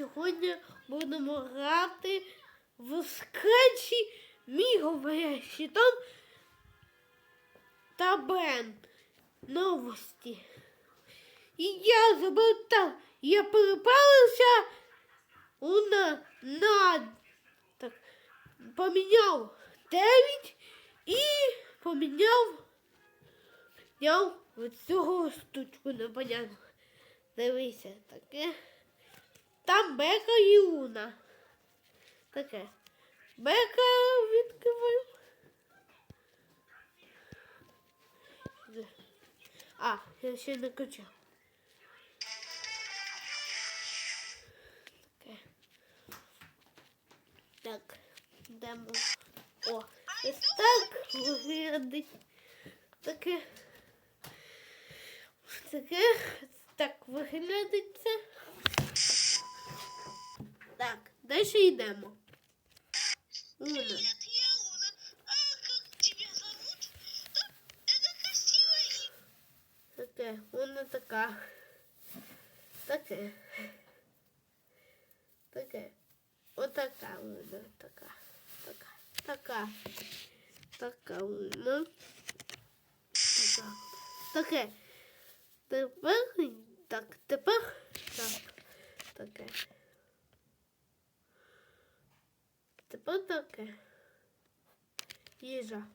сьогодні будемо грати в скетчі мій говорящий Том та Бен. Новості. І я забув так, я перепалився на, на так, поміняв 9 і поміняв я цього штучку непонятно. Дивися, таке. Там Бека і Луна. Таке. Бека відкриваємо. А, я ще не кричав. Таке. Так, йдемо. О, ось так виглядить. Таке. Таке. Так виглядить це. Это красивое имя. Таке, вона така. Таке. Таке. Отака вона така. Така. Така. Така вона. Така. Таке. Тепер. Так, тепер. Так. Таке. Тепер таке. Їжа.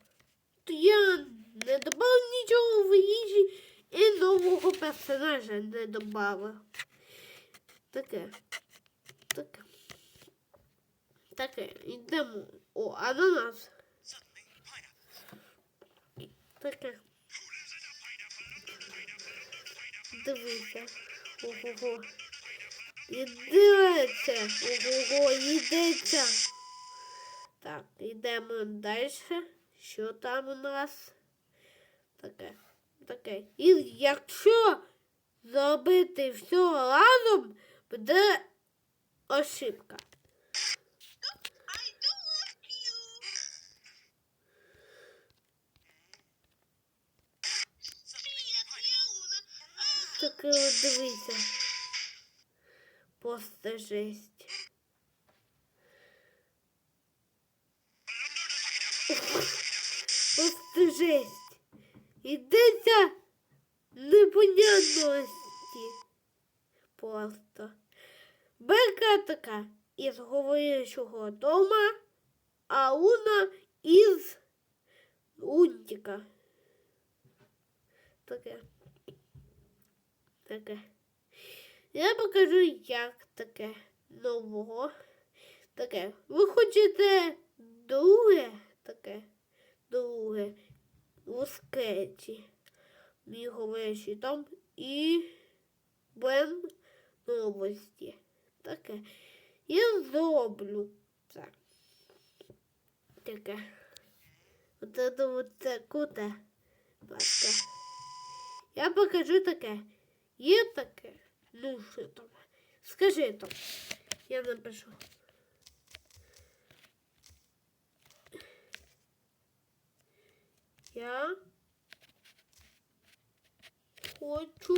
То я не додав нічого в їжі і нового персонажа не додав. Таке. Таке. Таке. Йдемо. О, ананас. Таке. Дивися. Ого-го. Ідеться. Ого-го, йдеться. Так, йдемо далі. Що там у нас? Таке. Таке. І якщо зробити все разом, буде ошибка. Таке от дивися. Просто жесть. Просто жесть. Ідеться непонятності. Просто. Бека така із говорячого дома, а Луна із Лунтика. Таке. Таке. Я покажу, як таке нового. Таке. Ви хочете друге таке? Друге. У скетчі. Мій там і Бен новості. Таке. Я зроблю це. Таке. От це. Бачите. Я покажу таке. Є таке? Ну, що там? Скажи там. Я напишу. Я хочу